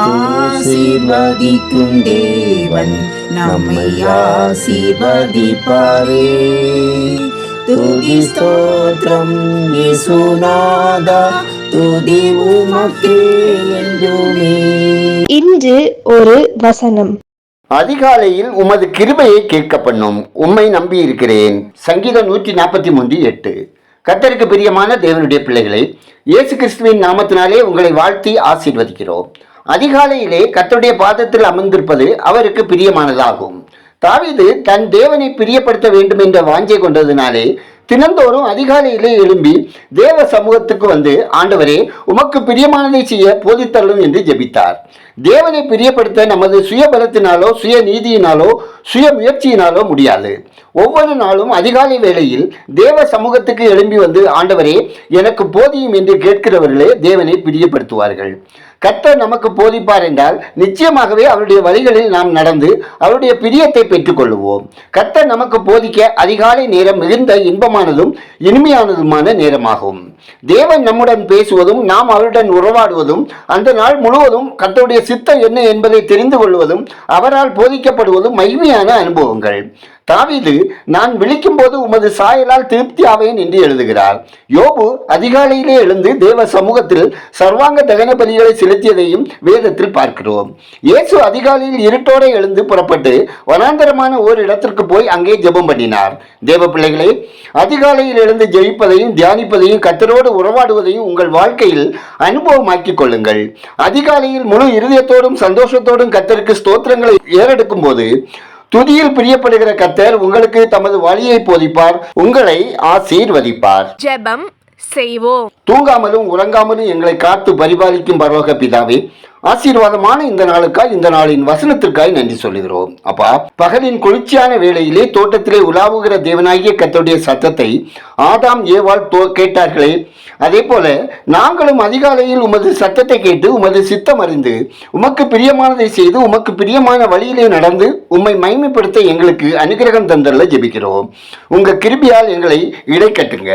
ஆசீர்வதிக்கும் தேவன் நம்மை ஆசீர்வதிப்பாரே. துதி ஸ்தோத்திரம் இயேசுநாதா துதி உமக்கே என்றுமே. இன்று ஒரு வசனம். அதிகாலையில் உமது கிருபையை கேட்க பண்ணும் உம்மை நம்பி இருக்கிறேன் சங்கீதம் நூற்றி நாற்பத்தி மூன்று எட்டு. கத்தருக்கு பிரியமான தேவனுடைய பிள்ளைகளை இயேசு கிறிஸ்துவின் நாமத்தினாலே உங்களை வாழ்த்தி ஆசீர்வதிக்கிறோம். அதிகாலையிலே கர்த்தருடைய பாதத்தில் அமர்ந்திருப்பது அவருக்கு பிரியமானதாகும். தாவிது தன் தேவனை பிரியப்படுத்த வேண்டும் என்ற வாஞ்சை கொண்டதினாலே தினந்தோறும் அதிகாலையிலே எழும்பி தேவ சமூகத்துக்கு வந்து ஆண்டவரே உமக்கு பிரியமானதை செய்ய போதித்தள்ளும் என்று ஜெபித்தார். தேவனை பிரியப்படுத்த நமது சுய பலத்தினாலோ சுய நீதியினாலோ சுய முயற்சியினாலோ முடியாது. ஒவ்வொரு நாளும் அதிகாலை வேளையில் தேவ சமூகத்துக்கு எழும்பி வந்து ஆண்டவரே எனக்கு போதியும் என்று கேட்கிறவர்களே தேவனை பிரியப்படுத்துவார்கள். கர்த்தர் நமக்கு போதிப்பார் என்றால் நிச்சயமாகவே அவருடைய வழிகளில் நாம் நடந்து அவருடைய பிரியத்தை பெற்றுக்கொள்வோம் கர்த்தர் நமக்கு போதிக்க அதிகாலை நேரம் மிகுந்த இன்பமானதும் இனிமையானதுமான நேரமாகும். தேவன் நம்முடன் பேசுவதும் நாம் அவருடன் உறவாடுவதும் அந்த நாள் முழுவதும் கர்த்தருடைய சித்தம் என்ன என்பதை தெரிந்து கொள்வதும் அவரால் போதிக்கப்படுவதும் மகிமையான அனுபவங்கள். தாவீது நான் விழிக்கும் போது உமது சாயலால் திருப்தி ஆவேன் என்று எழுதுகிறார். யோபு அதிகாலையிலே எழுந்து தேவ சமூகத்தில் சர்வாங்க தகன பலிகளை செலுத்தியதையும் வேதத்தில் பார்க்கிறோம். இயேசு அதிகாலையில் இருட்டோட எழுந்து புறப்பட்டு வனாந்தரமான ஓர் இடத்திற்கு போய் அங்கே ஜெபம் பண்ணினார். தேவ பிள்ளைகளே அதிகாலையில் எழுந்து ஜெயிப்பதையும் தியானிப்பதையும் கத்தரோடு உறவாடுவதையும் உங்கள் வாழ்க்கையில் அனுபவமாக்கிக் கொள்ளுங்கள். அதிகாலையில் முழு இருதயத்தோடும் சந்தோஷத்தோடும் கத்தருக்கு ஸ்தோத்திரங்களை ஏறெடுக்கும் போது துதியில் பிரியப்படுகிற கத்தர் உங்களுக்கு தமது வழியை போதிப்பார் உங்களை ஆசீர்வதிப்பார். ஜெபம் செய்வோம். தூங்காமலும் உறங்காமலும் எங்களை காத்து பரிபாலிக்கும் பரலோக பிதாவே ஆசீர்வாதமான இந்த நாளுக்காய் இந்த நாளின் வசனத்திற்காய் நன்றி சொல்லுகிறோம். அப்பா பகலின் குளிர்ச்சியான வேளையிலே தோட்டத்திலே உலாவுகிற தேவனாகிய கத்தோடைய சத்தத்தை ஆதாம் ஏவாள் கேட்டார்களே. அதே போல நாங்களும் அதிகாலையில் உமது சத்தத்தை கேட்டு உமது சித்தம் அறிந்து உமக்கு பிரியமானதை செய்து உமக்கு பிரியமான வழியிலே நடந்து உம்மை மைமைப்படுத்த எங்களுக்கு அனுகிரகம் தந்தல்ல ஜெபிக்கிறோம். உங்க கிருபியால் எங்களை இடை கட்டுங்க.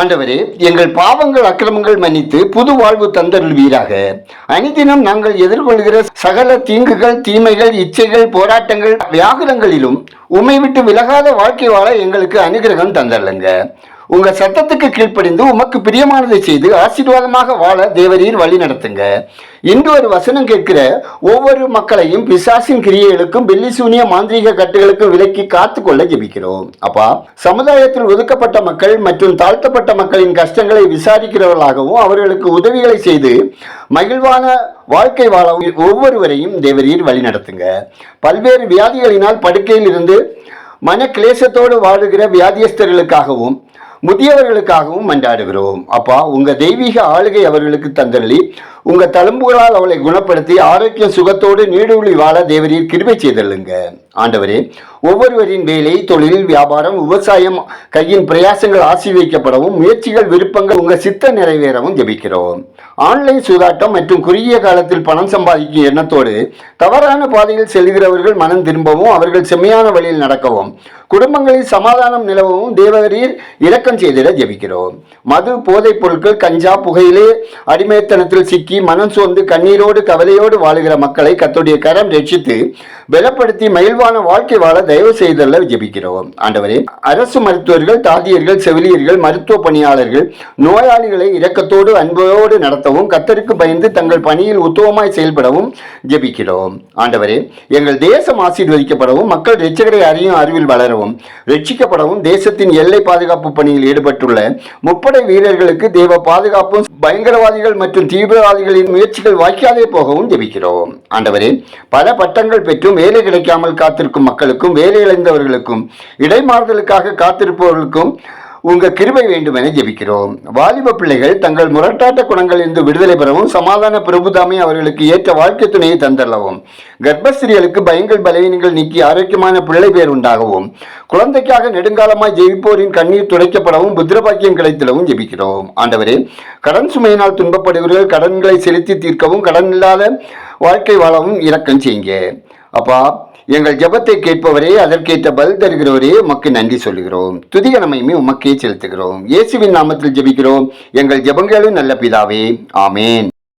ஆண்டவரே எங்கள் பாவங்கள் அக்கிரமங்கள் மன்னித்து புது வாழ்வு தந்தருள்வீராக. அனிதினம் நாங்கள் எதிர்கொள்கிற சகல தீங்குகள் தீமைகள் இச்சைகள் போராட்டங்கள் வியாகுலங்களிலும் உமை விட்டு விலகாத வாழ்க்கை வாழ எங்களுக்கு அனுகிரகம் தந்தல்லங்க உங்கள் சத்தத்துக்கு கீழ்ப்படிந்து உமக்கு பிரியமானதை செய்து ஆசீர்வாதமாக வாழ தேவரீர் வழி நடத்துங்க. இன்று ஒரு வசனம் கேட்கிற ஒவ்வொரு மக்களையும் பிசாசின் கிரியைகளுக்கும் பில்லிசூனிய மாந்திரீக கட்டுகளுக்கும் விலக்கி காத்துக்கொள்ள ஜெபிக்கிறோம். அப்பா சமுதாயத்தில் ஒதுக்கப்பட்ட மக்கள் மற்றும் தாழ்த்தப்பட்ட மக்களின் கஷ்டங்களை விசாரிக்கிறவர்களாகவும் அவர்களுக்கு உதவிகளை செய்து மகிழ்வான வாழ்க்கை வாழ ஒவ்வொருவரையும் தேவரீர் வழி நடத்துங்க. பல்வேறு வியாதிகளினால் படுக்கையில் இருந்து மன கிளேசத்தோடு வாழுகிற வியாதியஸ்தர்களுக்காகவும் முதியவர்களுக்காகவும் மன்றாடுகிறோம். அப்பா உங்க தெய்வீக ஆளுகை அவர்களுக்கு தந்தள்ளி உங்க தழும்புகளால் அவளை குணப்படுத்தி ஆரோக்கிய சுகத்தோடு நீடூழி வாழ தேவரீர் கிருபை செய்தள்ளுங்க ஆண்டவரே ஒவ்வொருவரின் வேலை தொழில் வியாபாரம் விவசாயம் கையின் பிரயாசங்கள் ஆசீர்வதிக்கப்படவும் முயற்சிகள் விருப்பங்கள் உங்கள் சித்த நிறைவேறவும் ஜபிக்கிறோம். ஆன்லைன் சூதாட்டம் மற்றும் குறுகிய காலத்தில் பணம் சம்பாதிக்கும் எண்ணத்தோடு தவறான பாதையில் செல்கிறவர்கள் மனம் திரும்பவும் அவர்கள் செம்மையான வழியில் நடக்கவும் குடும்பங்களில் சமாதானம் நிலவவும் தேவகரீர் இரக்கம் செய்திட ஜெபிக்கிறோம். மது போதைப் பொருட்கள் கஞ்சா புகையிலே அடிமைத்தனத்தில் சிக்கி மனம் சோர்ந்து கண்ணீரோடு கவலையோடு வாழுகிற மக்களை கத்துடைய கரம் ரட்சித்து பலப்படுத்தி மகிழ்வான வாழ்க்கை வாழ தயவு செய்தல்ல ஜெபிக்கிறோம். ஆண்டவரே அரசு மருத்துவர்கள் தாதியர்கள் செவிலியர்கள் மருத்துவ பணியாளர்கள் நோயாளிகளை இரக்கத்தோடு அன்போடு நடத்தவும் கத்தருக்கு பயந்து தங்கள் பணியில் உத்தவமாய் செயல்படவும் ஜெபிக்கிறோம். ஆண்டவரே எங்கள் தேசம் ஆசீர்வதிக்கப்படவும் மக்கள் ரட்சகரை அறியும் அறிவில் வளரவும் ரட்சிக்கப்படவும் தேசத்தின் எல்லை பாதுகாப்பு பணியில் ஈடுபட்டுள்ள முப்படை வீரர்களுக்கு தேவ பாதுகாப்பும் பயங்கரவாதிகள் மற்றும் தீவிரவாதிகளின் முயற்சிகள் வாய்க்காதே போகவும் ஜெபிக்கிறோம். ஆண்டவரே பல பட்டங்கள் பெற்றும் வேலை கிடைக்காமல் காத்து காத்திருக்கும் மக்களுக்கும் வேலை இழந்தவர்களுக்கும் இடைமாறுதலுக்காக காத்திருப்பவர்களுக்கும் உங்க கிருபை வேண்டும் என ஜெபிக்கிறோம். வாலிப பிள்ளைகள் தங்கள் முரட்டாட்ட குணங்களிலிருந்து விடுதலை பெறவும் சமாதான பிரபுதாமை அவர்களுக்கு ஏற்ற வாழ்க்கை துணையை தந்தள்ளவும். கர்ப்பஸ்திரிகளுக்கு பயங்கள் பலவீனங்கள் நீக்கி ஆரோக்கியமான பிள்ளை பேர் உண்டாகவும் குழந்தைக்காக நெடுங்காலமாய் ஜெயிப்போரின் கண்ணீர் துடைக்கப்படவும் புத்திரபாக்கியம் கிடைத்திடவும் ஜெபிக்கிறோம். ஆண்டவரே கடன் சுமையினால் துன்பப்படுகிறவர்கள் கடன்களை செலுத்தி தீர்க்கவும் கடன் இல்லாத வாழ்க்கை வாழவும் இரக்கம் செய்யுங்க. அப்பா எங்கள் ஜெபத்தை கேட்பவரே அதற்கேற்ற பதில் தருகிறவரே உமக்கு நன்றி சொல்லுகிறோம். துதிகனமையுமே உமக்கே செலுத்துகிறோம். இயேசுவின் நாமத்தில் ஜெபிக்கிறோம். எங்கள் ஜெபங்களும் நல்ல பிதாவே. ஆமேன்.